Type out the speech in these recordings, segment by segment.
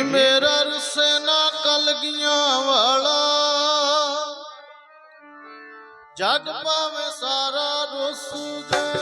ਨੀ ਮੇਰਾ ਰੁੱਸੇ ਨਾ ਕਲਗੀਆਂ ਵਾਲਾ। ਜਗ ਪਾਵੇ ਸਾਰਾ ਰੁੱਸ ਜੇ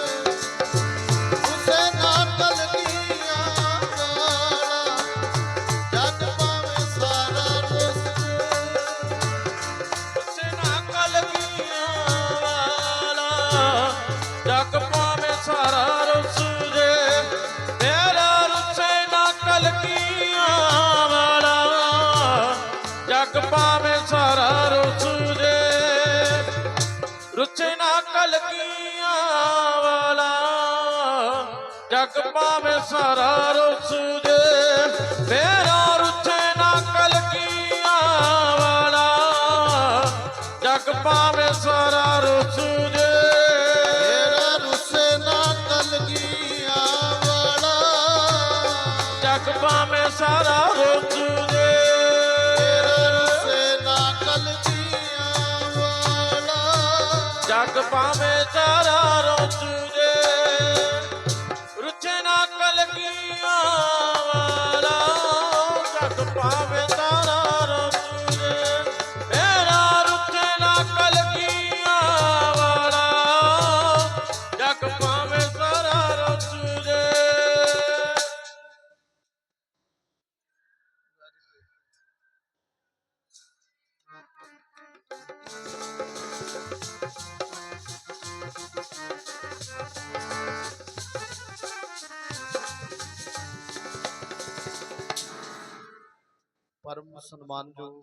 ਰੁਚਨਾ ਕਲਕੀਆਂ ਵਾਲਾ। ਜਗ ਪਾਵੇ ਸਾਰਾ ਰੁੱਸ ਜੇ ਤੇਰਾ ਰੁਚਨਾ ਕਲਕੀਆਂ ਵਾਲਾ। ਜਗ ਪਾਵੇ ਸਾਰਾ ਰੁੱਸ ਜੇ, ਮੇਰਾ ਰੁੱਸੇ ਨਾ ਵਾਲਾ। ਜਗ ਪਾਵੇ ਸਾਰਾ ਰੁੱਸ ਜਗ ਪਾਵੇ ਸਾਰਾ ਪਰਮ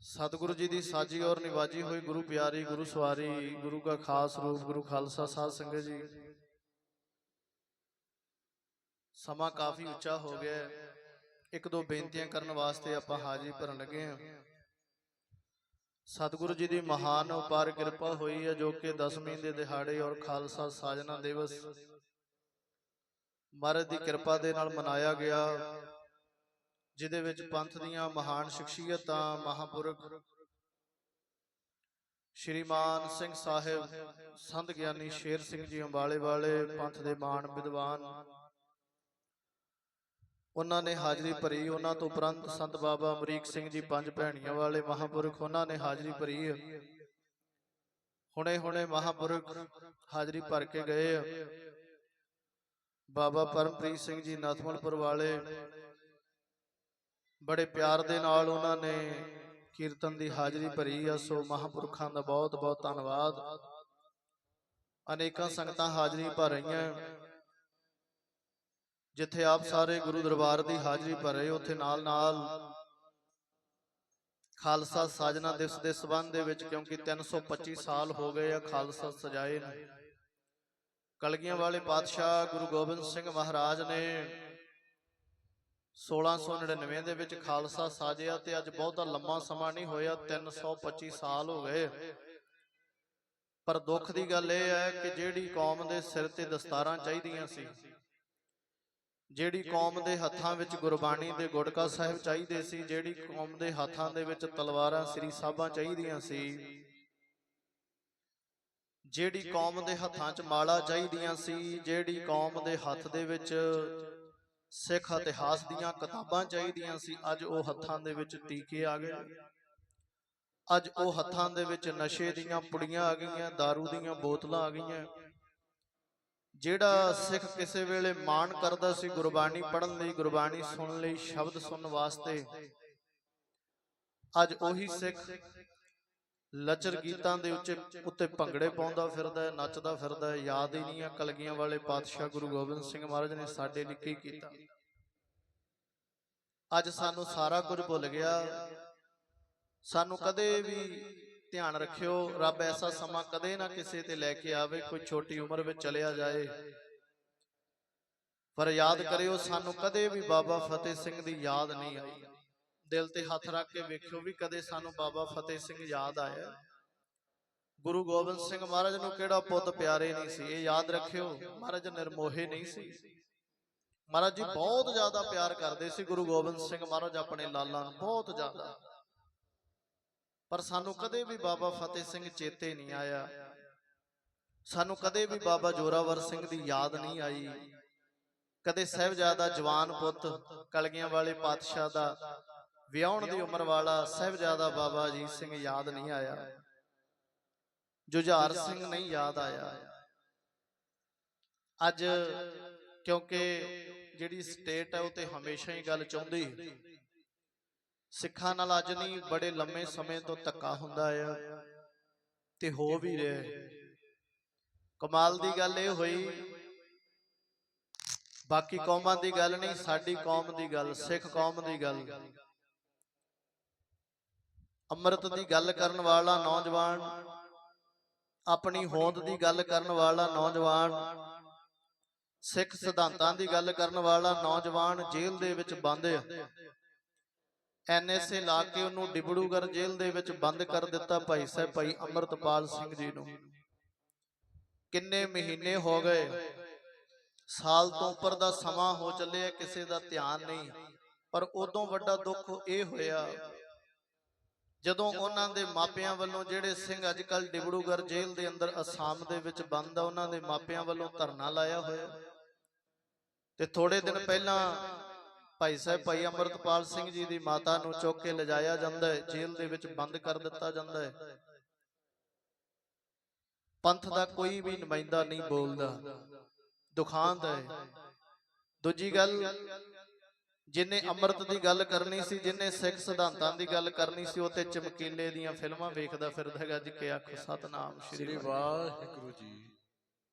ਸਤਿਗੁਰੂ ਜੀ ਦੀ ਸਾਜੀ ਔਰ ਨਿਵਾਜੀ ਹੋਈ ਗੁਰੂ ਪਿਆਰੀ, ਗੁਰੂ ਸਵਾਰੀ, ਗੁਰੂ ਦਾ ਖਾਸ ਰੂਪ, ਗੁਰੂ ਖਾਲਸਾ ਸਾਧ ਸੰਗਤ ਜੀ। ਸਮਾਂ ਕਾਫੀ ਉੱਚਾ ਹੋ ਗਿਆ ਇੱਕ ਦੋ ਬੇਨਤੀਆਂ ਕਰਨ ਵਾਸਤੇ ਆਪਾਂ ਹਾਜ਼ਰੀ ਭਰਨ ਲੱਗੇ ਹਾਂ। ਸਤਿਗੁਰੂ ਜੀ ਦੀ ਮਹਾਨ ਉਪਾਰ ਕਿਰਪਾ ਹੋਈ ਹੈ ਜੋ ਕਿ ਦਸਵੀਂ ਦੇ ਦਿਹਾੜੇ ਔਰ ਖਾਲਸਾ ਸਾਜਨਾ ਦਿਵਸ ਮਹਾਰਾਜ ਦੀ ਕਿਰਪਾ ਦੇ ਨਾਲ ਮਨਾਇਆ ਗਿਆ। ਜਿਹਦੇ ਵਿੱਚ ਪੰਥ ਦੀਆਂ ਮਹਾਨ ਸ਼ਖਸੀਅਤਾਂ ਮਹਾਪੁਰਖ ਸ਼੍ਰੀਮਾਨ ਸਿੰਘ ਸਾਹਿਬ ਸੰਤ ਗਿਆਨੀ ਸ਼ੇਰ ਸਿੰਘ ਜੀ ਅੰਬਾਲੇ ਵਾਲੇ ਪੰਥ ਦੇ ਮਾਣ ਵਿਦਵਾਨ। ਉਹਨਾਂ ਨੇ ਹਾਜ਼ਰੀ ਭਰੀ ਉਹਨਾਂ ਤੋਂ ਉਪਰੰਤ ਸੰਤ ਬਾਬਾ ਅਮਰੀਕ ਸਿੰਘ ਜੀ ਪੰਜ ਭੈਣੀਆਂ ਵਾਲੇ ਮਹਾਪੁਰਖ ਉਹਨਾਂ ਨੇ ਹਾਜ਼ਰੀ ਭਰੀ। ਹੈ ਹੁਣੇ ਹੁਣੇ ਮਹਾਪੁਰਖ ਹਾਜ਼ਰੀ ਭਰ ਕੇ ਗਏ ਬਾਬਾ ਪਰਮਪ੍ਰੀਤ ਸਿੰਘ ਜੀ ਨਥਮਲਪੁਰ ਵਾਲੇ ਬੜੇ ਪਿਆਰ ਦੇ ਨਾਲ ਉਹਨਾਂ ਨੇ ਕੀਰਤਨ ਦੀ ਹਾਜ਼ਰੀ ਭਰੀ ਆ, ਸੋ ਮਹਾਪੁਰਖਾਂ ਦਾ ਬਹੁਤ ਬਹੁਤ ਧੰਨਵਾਦ। ਅਨੇਕਾਂ ਸੰਗਤਾਂ ਹਾਜ਼ਰੀ ਭਰ ਰਹੀਆਂ। ਜਿੱਥੇ ਆਪ ਸਾਰੇ ਗੁਰੂ ਦਰਬਾਰ ਦੀ ਹਾਜ਼ਰੀ ਭਰ ਰਹੇ, ਉੱਥੇ ਨਾਲ ਨਾਲ ਖਾਲਸਾ ਸਾਜਨਾ ਦਿਵਸ ਦੇ ਸਬੰਧ ਦੇ ਵਿੱਚ, ਕਿਉਂਕਿ 325 ਸਾਲ ਹੋ ਗਏ ਆ ਖਾਲਸਾ ਸਜਾਏ ਨੇ। ਕਲਗੀਆਂ ਵਾਲੇ ਪਾਤਸ਼ਾਹ ਗੁਰੂ ਗੋਬਿੰਦ ਸਿੰਘ ਮਹਾਰਾਜ ਨੇ 1699 ਦੇ ਵਿੱਚ ਖਾਲਸਾ ਸਾਜਿਆ ਤੇ ਅੱਜ ਬਹੁਤਾ ਲੰਮਾ ਸਮਾਂ ਨਹੀਂ ਹੋਇਆ 325 ਸਾਲ ਹੋ ਗਏ। ਪਰ ਦੁੱਖ ਦੀ ਗੱਲ ਇਹ ਹੈ ਕਿ ਜਿਹੜੀ ਕੌਮ ਦੇ ਸਿਰ ਤੇ ਦਸਤਾਰਾਂ ਚਾਹੀਦੀਆਂ ਸੀ, ਜਿਹੜੀ ਕੌਮ ਦੇ ਹੱਥਾਂ ਵਿੱਚ ਗੁਰਬਾਣੀ ਦੇ ਗੁਟਕਾ ਸਾਹਿਬ ਚਾਹੀਦੇ ਸੀ, ਜਿਹੜੀ ਕੌਮ ਦੇ ਹੱਥਾਂ ਦੇ ਵਿੱਚ ਤਲਵਾਰਾਂ ਸ੍ਰੀ ਸਾਹਿਬਾਂ ਚਾਹੀਦੀਆਂ ਸੀ, ਜਿਹੜੀ ਕੌਮ ਦੇ ਹੱਥਾਂ 'ਚ ਮਾਲਾ ਚਾਹੀਦੀਆਂ ਸੀ, ਜਿਹੜੀ ਕੌਮ ਦੇ ਹੱਥ ਦੇ ਵਿੱਚ ਸਿੱਖ ਇਤਿਹਾਸ ਦੀਆਂ ਕਿਤਾਬਾਂ ਚਾਹੀਦੀਆਂ ਸੀ। ਅੱਜ ਉਹ ਹੱਥਾਂ ਦੇ ਵਿੱਚ ਟੀਕੇ ਆ ਗਏ। ਅੱਜ ਉਹ ਹੱਥਾਂ ਦੇ ਵਿੱਚ ਨਸ਼ੇ ਦੀਆਂ ਪੁੜੀਆਂ ਆ ਗਈਆਂ दारू ਦੀਆਂ ਬੋਤਲਾਂ ਆ ਗਈਆਂ। ਜਿਹੜਾ ਸਿੱਖ ਕਿਸੇ ਵੇਲੇ ਮਾਣ ਕਰਦਾ ਸੀ ਗੁਰਬਾਣੀ ਪੜ੍ਹਨ ਲਈ ਗੁਰਬਾਣੀ ਸੁਣਨ ਲਈ ਸ਼ਬਦ ਸੁਣਨ ਵਾਸਤੇ ਅੱਜ ਉਹੀ ਸਿੱਖ ਲਚਰ ਗੀਤਾਂ ਦੇ ਉੱਤੇ ਉੱਤੇ ਭੰਗੜੇ ਪਾਉਂਦਾ ਫਿਰਦਾ ਹੈ ਨੱਚਦਾ ਫਿਰਦਾ ਹੈ। ਯਾਦ ਹੀ ਨਹੀਂ ਆ ਕਲਗੀਆਂ ਵਾਲੇ ਪਾਤਸ਼ਾਹ ਗੁਰੂ ਗੋਬਿੰਦ ਸਿੰਘ ਮਹਾਰਾਜ ਨੇ ਸਾਡੇ ਲਈ ਕੀ ਕੀਤਾ। ਅੱਜ ਸਾਨੂੰ ਸਾਰਾ ਕੁਝ ਭੁੱਲ ਗਿਆ। ਸਾਨੂੰ ਕਦੇ ਵੀ ਧਿਆਨ ਰੱਖਿਓ ਰੱਬ ਐਸਾ ਸਮਾਂ ਕਦੇ ਨਾ ਕਿਸੇ ਤੇ ਲੈ ਕੇ ਆਵੇ ਕੋਈ ਛੋਟੀ ਉਮਰ ਵਿੱਚ ਚਲਿਆ ਜਾਏ। ਪਰ ਯਾਦ ਕਰਿਓ ਸਾਨੂੰ ਕਦੇ ਵੀ ਬਾਬਾ ਫਤਿਹ ਸਿੰਘ ਦੀ ਯਾਦ ਨਹੀਂ ਆਈ। ਦਿਲ ਤੇ ਹੱਥ ਰੱਖ ਕੇ ਵੇਖਿਓ ਵੀ ਕਦੇ ਸਾਨੂੰ ਬਾਬਾ ਫਤਿਹ ਸਿੰਘ ਯਾਦ ਆਇਆ। ਗੁਰੂ ਗੋਬਿੰਦ ਸਿੰਘ ਮਹਾਰਾਜ ਨੂੰ ਕਿਹੜਾ ਪੁੱਤ ਪਿਆਰੇ ਨਹੀਂ ਸੀ, ਇਹ ਯਾਦ ਰੱਖਿਓ, ਮਹਾਰਾਜ ਨਿਰਮੋਹੇ ਨਹੀਂ ਸੀ। ਮਹਾਰਾਜ ਜੀ ਬਹੁਤ ਜ਼ਿਆਦਾ ਪਿਆਰ ਕਰਦੇ ਸੀ ਗੁਰੂ ਗੋਬਿੰਦ ਸਿੰਘ ਮਹਾਰਾਜ ਆਪਣੇ ਲਾਲਾਂ ਨੂੰ, ਬਹੁਤ ਜ਼ਿਆਦਾ। ਪਰ ਸਾਨੂੰ ਕਦੇ ਵੀ ਬਾਬਾ ਫਤਿਹ ਸਿੰਘ ਚੇਤੇ ਨਹੀਂ ਆਇਆ। ਸਾਨੂੰ ਕਦੇ ਵੀ ਬਾਬਾ ਜੋਰਾਵਰ ਸਿੰਘ ਦੀ ਯਾਦ ਨਹੀਂ ਆਈ। ਕਦੇ ਸਾਹਿਬਜ਼ਾਦਾ ਜਵਾਨ ਪੁੱਤ ਕਲਗੀਆਂ ਵਾਲੇ ਪਾਤਸ਼ਾਹ ਦਾ ਵਿਆਹਣ ਦੀ ਉਮਰ ਵਾਲਾ ਸਾਹਿਬਜ਼ਾਦਾ ਬਾਬਾ ਅਜੀਤ ਸਿੰਘ ਯਾਦ ਨਹੀਂ ਆਇਆ। ਜੁਝਾਰ ਸਿੰਘ ਨਹੀਂ ਯਾਦ ਆਇਆ। ਅੱਜ ਕਿਉਂਕਿ ਜਿਹੜੀ ਸਟੇਟ ਹੈ ਉਹ ਤੇ ਹਮੇਸ਼ਾ ਹੀ ਗੱਲ ਚਾਹੁੰਦੀ। ਸਿੱਖਾਂ ਨਾਲ ਅੱਜ ਨਹੀਂ ਬੜੇ ਲੰਮੇ ਸਮੇਂ ਤੋਂ ਧੱਕਾ ਹੁੰਦਾ ਆ। ਤੇ ਹੋ ਵੀ ਰਿਹਾ। ਕਮਾਲ ਦੀ ਗੱਲ ਇਹ ਹੋਈ। ਬਾਕੀ ਕੌਮਾਂ ਦੀ ਗੱਲ ਨਹੀਂ ਸਾਡੀ ਕੌਮ ਦੀ ਗੱਲ ਸਿੱਖ ਕੌਮ ਦੀ ਗੱਲ। ਅੰਮ੍ਰਿਤ ਦੀ ਗੱਲ ਕਰਨ ਵਾਲਾ ਨੌਜਵਾਨ, ਆਪਣੀ ਹੋਂਦ ਦੀ ਗੱਲ ਕਰਨ ਵਾਲਾ ਨੌਜਵਾਨ, ਸਿੱਖ ਸਿਧਾਂਤਾਂ ਦੀ ਗੱਲ ਕਰਨ ਵਾਲਾ ਨੌਜਵਾਨ ਜੇਲ੍ਹ ਦੇ ਵਿੱਚ ਬੰਦ ਹੈ ਐਨਐਸਏ ਲਾ ਕੇ ਉਹਨੂੰ ਡਿਬੜੂਗੜ ਜੇਲ੍ਹ ਦੇ ਵਿੱਚ ਬੰਦ ਕਰ ਦਿੱਤਾ ਭਾਈ ਸਾਹਿਬ, ਭਾਈ ਅਮਰਤਪਾਲ ਸਿੰਘ ਜੀ ਨੂੰ। ਕਿੰਨੇ ਮਹੀਨੇ ਹੋ ਗਏ? ਸਾਲ ਤੋਂ ਉੱਪਰ ਦਾ ਸਮਾਂ ਹੋ ਚੱਲਿਆ, ਕਿਸੇ ਦਾ ਧਿਆਨ ਨਹੀਂ। ਪਰ ਉਦੋਂ ਵੱਡਾ ਦੁੱਖ ਇਹ ਹੋਇਆ ਜਦੋਂ ਉਹਨਾਂ ਦੇ ਮਾਪਿਆਂ ਵੱਲੋਂ ਜਿਹੜੇ ਸਿੰਘ ਅੱਜ ਕੱਲ ਡਿਬੜੂਗੜ ਜੇਲ੍ਹ ਦੇ ਅੰਦਰ ਅਸਾਮ ਦੇ ਵਿੱਚ ਬੰਦ ਆ ਉਹਨਾਂ ਦੇ ਮਾਪਿਆਂ ਵੱਲੋਂ ਧਰਨਾ ਲਾਇਆ ਹੋਇਆ। ਤੇ ਥੋੜੇ ਦਿਨ ਪਹਿਲਾਂ ਭਾਈ ਸਾਹਿਬ ਭਾਈ ਅਮਰਤਪਾਲ ਸਿੰਘ ਜੀ ਦੀ ਮਾਤਾ ਨੂੰ ਚੁੱਕ ਕੇ ਲਿਜਾਇਆ ਜਾਂਦਾ ਹੈ ਜੇਲ੍ਹ ਦੇ ਵਿੱਚ ਬੰਦ ਕਰ ਦਿੱਤਾ ਜਾਂਦਾ ਹੈ। ਪੰਥ ਦਾ ਕੋਈ ਵੀ ਨੁਮਾਇੰਦਾ ਨਹੀਂ ਬੋਲਦਾ। ਦੁਖਾਂਤ ਹੈ। ਦੂਜੀ ਗੱਲ ਜਿਨੇ ਅੰਮ੍ਰਿਤ ਦੀ ਗੱਲ ਕਰਨੀ ਸੀ ਜਿਨੇ ਸਿੱਖ ਸਿਧਾਂਤਾਂ ਦੀ ਗੱਲ ਕਰਨੀ ਸੀ ਉਹ ਤੇ ਚਮਕੀਲੇ ਦੀਆਂ ਫਿਲਮਾਂ ਵੇਖਦਾ ਫਿਰਦਾ ਹੈਗਾ ਜੀ ਕਿ ਆਖ ਸਤਨਾਮ ਸ੍ਰੀ ਵਾਹਿਗੁਰੂ ਜੀ।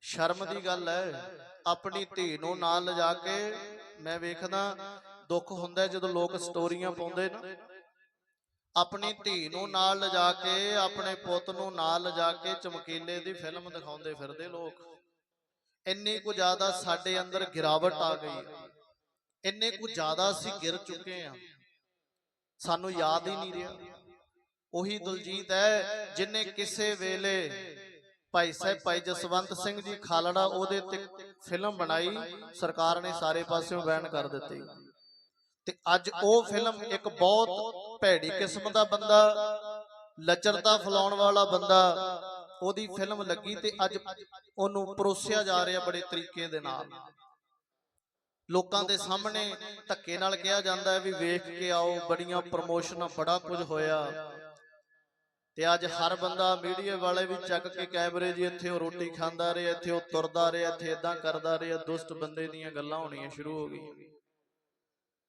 ਸ਼ਰਮ ਦੀ ਗੱਲ ਹੈ ਆਪਣੀ ਧੀ ਨੂੰ ਨਾਲ ਲਿਜਾ ਕੇ ਮੈਂ ਵੇਖਦਾ ਦੁੱਖ ਹੁੰਦਾ ਜਦੋਂ ਲੋਕ ਸਟੋਰੀਆਂ ਪਾਉਂਦੇ ਨੇ। ਆਪਣੀ ਧੀ ਨੂੰ ਨਾਲ ਲਿਜਾ ਕੇ ਆਪਣੇ ਪੁੱਤ ਨੂੰ ਨਾਲ ਲਿਜਾ ਕੇ ਚਮਕੀਲੇ ਦੀ ਫਿਲਮ ਦਿਖਾਉਂਦੇ ਫਿਰਦੇ ਲੋਕ। ਇੰਨੀ ਕੁ ਜ਼ਿਆਦਾ ਸਾਡੇ ਅੰਦਰ ਗਿਰਾਵਟ ਆ ਗਈ। ਹੈ ਇੰਨੇ ਕੁ ਜ਼ਿਆਦਾ ਅਸੀਂ ਗਿਰ ਚੁੱਕੇ ਹਾਂ। ਸਾਨੂੰ ਯਾਦ ਹੀ ਨਹੀਂ ਰਿਹਾ। ਉਹੀ ਦਲਜੀਤ ਹੈ ਜਿਨੇ ਕਿਸੇ ਵੇਲੇ ਭਾਈ ਸਾਹਿਬ ਭਾਈ ਜਸਵੰਤ ਸਿੰਘ ਜੀ ਖਾਲੜਾ ਉਹਦੇ ਤੇ ਫਿਲਮ ਬਣਾਈ। ਸਰਕਾਰ ਨੇ ਸਾਰੇ ਪਾਸਿਓਂ ਬੈਨ ਕਰ ਦਿੱਤੀ। ਤੇ ਅੱਜ ਉਹ ਫਿਲਮ ਇੱਕ ਬਹੁਤ ਭੈੜੀ ਕਿਸਮ ਦਾ ਬੰਦਾ ਲੱਚਰਤਾ ਫਲਾਉਣ ਵਾਲਾ ਬੰਦਾ ਉਹਦੀ ਫਿਲਮ ਲੱਗੀ ਤੇ ਅੱਜ ਉਹਨੂੰ ਪਰੋਸਿਆ ਜਾ ਰਿਹਾ ਬੜੇ ਤਰੀਕੇ ਦੇ ਨਾਲ। ਲੋਕਾਂ ਦੇ ਸਾਹਮਣੇ ਧੱਕੇ ਨਾਲ ਕਿਹਾ ਜਾਂਦਾ ਹੈ ਵੀ ਵੇਖ ਕੇ ਆਓ ਬੜੀਆਂ ਪ੍ਰਮੋਸ਼ਨਾਂ ਬੜਾ ਕੁਝ ਹੋਇਆ। ਤੇ ਅੱਜ ਹਰ ਬੰਦਾ ਮੀਡੀਆ ਵਾਲੇ ਵੀ ਚੱਕ ਕੇ ਕੈਮਰੇ ਜੀ ਇੱਥੇ ਉਹ ਰੋਟੀ ਖਾਂਦਾ ਰਿਹਾ ਇੱਥੇ ਉਹ ਤੁਰਦਾ ਰਿਹਾ ਇੱਥੇ ਇਦਾਂ ਕਰਦਾ ਰਿਹਾ ਦੁਸ਼ਟ ਬੰਦੇ ਦੀਆਂ ਗੱਲਾਂ ਹੋਣੀਆਂ ਸ਼ੁਰੂ ਹੋ ਗਈਆਂ।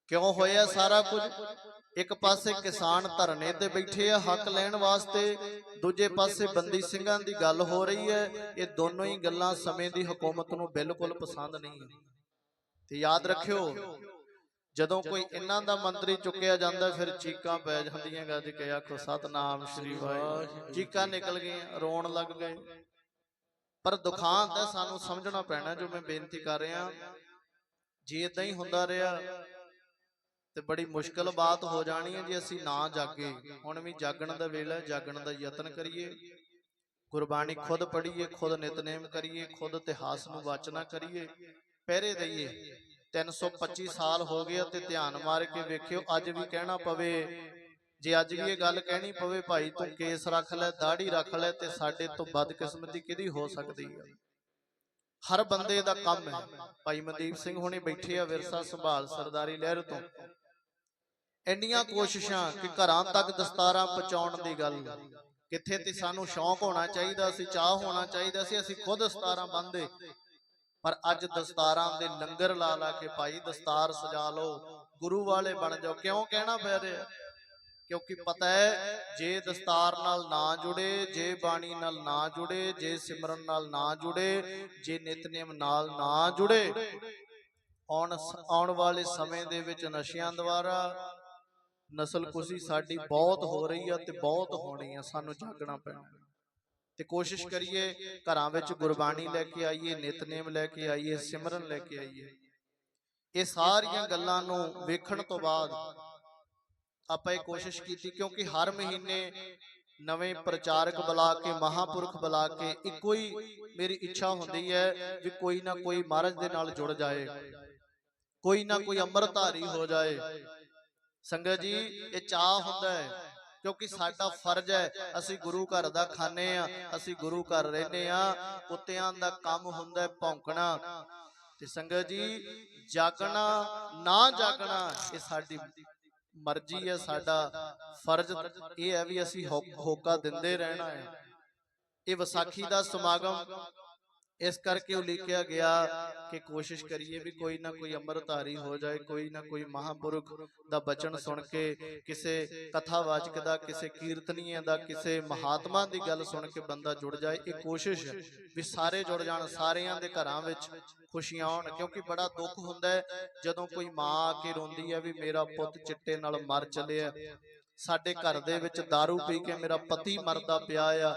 ਕਿਉਂ ਹੋਇਆ ਸਾਰਾ ਕੁਝ? ਇੱਕ ਪਾਸੇ ਕਿਸਾਨ ਧਰਨੇ ਤੇ ਬੈਠੇ ਆ ਹੱਕ ਲੈਣ ਵਾਸਤੇ ਦੂਜੇ ਪਾਸੇ ਬੰਦੀ ਸਿੰਘਾਂ ਦੀ ਗੱਲ ਹੋ ਰਹੀ ਹੈ। ਇਹ ਦੋਨੋਂ ਹੀ ਗੱਲਾਂ ਸਮੇਂ ਦੀ ਹਕੂਮਤ ਨੂੰ ਬਿਲਕੁਲ ਪਸੰਦ ਨਹੀਂ ਤੇ ਯਾਦ ਰੱਖਿਓ ਜਦੋਂ ਕੋਈ ਇਹਨਾਂ ਦਾ ਮੰਤਰੀ ਚੁੱਕਿਆ ਜਾਂਦਾ ਫਿਰ ਚੀਕਾਂ ਪੈ ਜਾਂਦੀਆਂ ਗੱਜ ਕੇ ਆਖੋ ਸਤਨਾਮ ਸ਼੍ਰੀ ਵਾਹਿਗੁਰੂ। ਚੀਕਾਂ ਨਿਕਲ ਗਈਆਂ ਰੋਣ ਲੱਗ ਗਏ। ਪਰ ਦੁਖਾਂਤ ਹੈ ਸਾਨੂੰ ਸਮਝਣਾ ਪੈਣਾ ਜੋ ਮੈਂ ਬੇਨਤੀ ਕਰ ਰਿਹਾ। ਜੇ ਇਦਾਂ ਹੀ ਹੁੰਦਾ ਰਿਹਾ ਤੇ ਬੜੀ ਮੁਸ਼ਕਲ ਬਾਤ ਹੋ ਜਾਣੀ ਹੈ ਜੇ ਅਸੀਂ ਨਾ ਜਾਗੇ। ਹੁਣ ਵੀ ਜਾਗਣ ਦਾ ਵੇਲਾ ਜਾਗਣ ਦਾ ਯਤਨ ਕਰੀਏ। ਗੁਰਬਾਣੀ ਖੁਦ ਪੜ੍ਹੀਏ ਖੁਦ ਨਿਤਨੇਮ ਕਰੀਏ ਖੁਦ ਇਤਿਹਾਸ ਨੂੰ ਵਾਚਨਾ ਕਰੀਏ ਪਹਿਰੇ ਦਈਏ। 325 ਸਾਲ ਹੋ ਗਏ ਤੇ ਧਿਆਨ ਮਾਰ ਕੇ ਵੇਖਿਓ, ਅੱਜ ਵੀ ਕਹਿਣਾ ਪਵੇ। ਜੇ ਅੱਜ ਵੀ ਇਹ ਗੱਲ ਕਹਿਣੀ ਪਵੇ, ਭਾਈ ਤੂੰ ਕੇਸ ਰੱਖ ਲੈ ਦਾੜੀ ਰੱਖ ਲੈ ਤੇ ਸਾਡੇ ਤੋਂ ਬਦਕਿਸਮਤੀ ਕਿਹਦੀ ਹੋ ਸਕਦੀ ਹੈ ਹਰ ਬੰਦੇ ਦਾ ਕੰਮ ਹੈ। ਭਾਈ ਮਨਦੀਪ ਸਿੰਘ ਹੁਣੇ ਬੈਠੇ ਆ ਵਿਰਸਾ ਸੰਭਾਲ ਸਰਦਾਰੀ ਲਹਿਰ ਤੋਂ। ਇੰਨੀਆਂ ਕੋਸ਼ਿਸ਼ਾਂ ਕਿ ਘਰਾਂ ਤੱਕ ਦਸਤਾਰਾਂ ਪਹੁੰਚਾਉਣ ਦੀ ਗੱਲ ਕਿੱਥੇ ਤੇ ਸਾਨੂੰ ਸ਼ੌਂਕ ਹੋਣਾ ਚਾਹੀਦਾ ਸੀ, ਚਾਹ ਹੋਣਾ ਚਾਹੀਦਾ ਸੀ, ਅਸੀਂ ਖੁਦ ਦਸਤਾਰਾਂ ਬੰਨਦੇ ਪਰ ਅੱਜ ਦਸਤਾਰਾਂ ਦੇ ਲੰਗਰ ਲਾ ਲਾ ਕੇ ਭਾਈ ਦਸਤਾਰ ਸਜਾ ਲਓ। ਗੁਰੂ ਵਾਲੇ ਬਣ ਜਾਓ। ਕਿਉਂ ਕਹਿਣਾ ਪੈ ਰਿਹਾ? ਕਿਉਂਕਿ ਪਤਾ ਹੈ ਜੇ ਦਸਤਾਰ ਨਾਲ ਨਾ ਜੁੜੇ ਜੇ ਬਾਣੀ ਨਾਲ ਨਾ ਜੁੜੇ ਜੇ ਸਿਮਰਨ ਨਾਲ ਨਾ ਜੁੜੇ ਜੇ ਨਿਤਨੇਮ ਨਾਲ ਨਾ ਜੁੜੇ। ਆਉਣ ਆਉਣ ਵਾਲੇ ਸਮੇਂ ਦੇ ਵਿੱਚ ਨਸ਼ਿਆਂ ਦੁਆਰਾ ਨਸਲਕੁਸ਼ੀ ਸਾਡੀ ਬਹੁਤ ਹੋ ਰਹੀ ਹੈ ਤੇ ਬਹੁਤ ਹੋਣੀ ਹੈ ਸਾਨੂੰ ਜਾਗਣਾ ਪੈਣਾ। ਤੇ ਕੋਸ਼ਿਸ਼ ਕਰੀਏ ਘਰਾਂ ਵਿੱਚ ਗੁਰਬਾਣੀ ਲੈ ਕੇ ਆਈਏ, ਨਿਤਨੇਮ ਲੈ ਕੇ ਆਈਏ, ਸਿਮਰਨ ਲੈ ਕੇ ਆਈਏ। ਇਹ ਸਾਰੀਆਂ ਗੱਲਾਂ ਨੂੰ ਵੇਖਣ ਤੋਂ ਬਾਅਦ ਆਪਾਂ ਇਹ ਕੋਸ਼ਿਸ਼ ਕੀਤੀ, ਕਿਉਂਕਿ ਹਰ ਮਹੀਨੇ ਨਵੇਂ ਪ੍ਰਚਾਰਕ ਬੁਲਾ ਕੇ, ਮਹਾਪੁਰਖ ਬੁਲਾ ਕੇ ਇੱਕੋ ਹੀ ਮੇਰੀ ਇੱਛਾ ਹੁੰਦੀ ਹੈ ਵੀ ਕੋਈ ਨਾ ਕੋਈ ਮਹਾਰਾਜ ਦੇ ਨਾਲ ਜੁੜ ਜਾਏ, ਕੋਈ ਨਾ ਕੋਈ ਅੰਮ੍ਰਿਤਧਾਰੀ ਹੋ ਜਾਏ। ਸੰਗਤ ਜੀ, ਇਹ ਚਾਹ ਹੁੰਦਾ ਹੈ ਕਿਉਂਕਿ ਸਾਡਾ ਫਰਜ਼ ਹੈ ਅਸੀਂ ਗੁਰੂ ਘਰ ਦਾ ਖਾਣੇ ਆ ਅਸੀਂ ਗੁਰੂ ਘਰ ਰਹਿੰਦੇ ਆ ਕੁੱਤਿਆਂ ਦਾ ਕੰਮ ਹੁੰਦਾ ਭੌਂਕਣਾ। ਤੇ ਸੰਗਤ ਜੀ ਜਾਗਣਾ ਨਾ ਜਾਗਣਾ ਇਹ ਸਾਡੀ ਮਰਜ਼ੀ ਹੈ ਸਾਡਾ ਫਰਜ਼। ਇਹ ਹੈ ਵੀ ਅਸੀਂ ਹੋਕਾ ਦਿੰਦੇ ਰਹਿਣਾ ਹੈ। ਇਹ ਵਿਸਾਖੀ ਦਾ ਸਮਾਗਮ ਇਸ ਕਰਕੇ ਉਲੀਕਿਆ ਗਿਆ ਕਿ ਕੋਸ਼ਿਸ਼ ਕਰੀਏ ਵੀ ਕੋਈ ਨਾ ਕੋਈ ਅੰਮ੍ਰਿਤਧਾਰੀ ਹੋ ਜਾਏ ਕੋਈ ਨਾ ਕੋਈ ਮਹਾਪੁਰਖ ਦਾ ਬਚਨ ਸੁਣ ਕੇ ਕਿਸੇ ਕਥਾਵਾਚਕ ਦਾ ਕਿਸੇ ਕੀਰਤਨੀਏ ਦਾ ਕਿਸੇ ਮਹਾਤਮਾ ਦੀ ਗੱਲ ਸੁਣ ਕੇ ਬੰਦਾ ਜੁੜ ਜਾਏ ਇਹ ਕੋਸ਼ਿਸ਼ ਹੈ ਵੀ ਸਾਰੇ ਜੁੜ ਜਾਣ ਸਾਰਿਆਂ ਦੇ ਘਰਾਂ ਵਿੱਚ ਖੁਸ਼ੀਆਂ ਆਉਣ ਕਿਉਂਕਿ ਬੜਾ ਦੁੱਖ ਹੁੰਦਾ ਹੈ ਜਦੋਂ ਕੋਈ ਮਾਂ ਆ ਕੇ ਰੋਂਦੀ ਹੈ ਵੀ ਮੇਰਾ ਪੁੱਤ ਚਿੱਟੇ ਨਾਲ ਮਰ ਚੱਲਿਆ ਸਾਡੇ ਘਰ ਦੇ ਵਿੱਚ दारू ਪੀ ਕੇ ਮੇਰਾ ਪਤੀ ਮਰਦਾ ਪਿਆ ਆ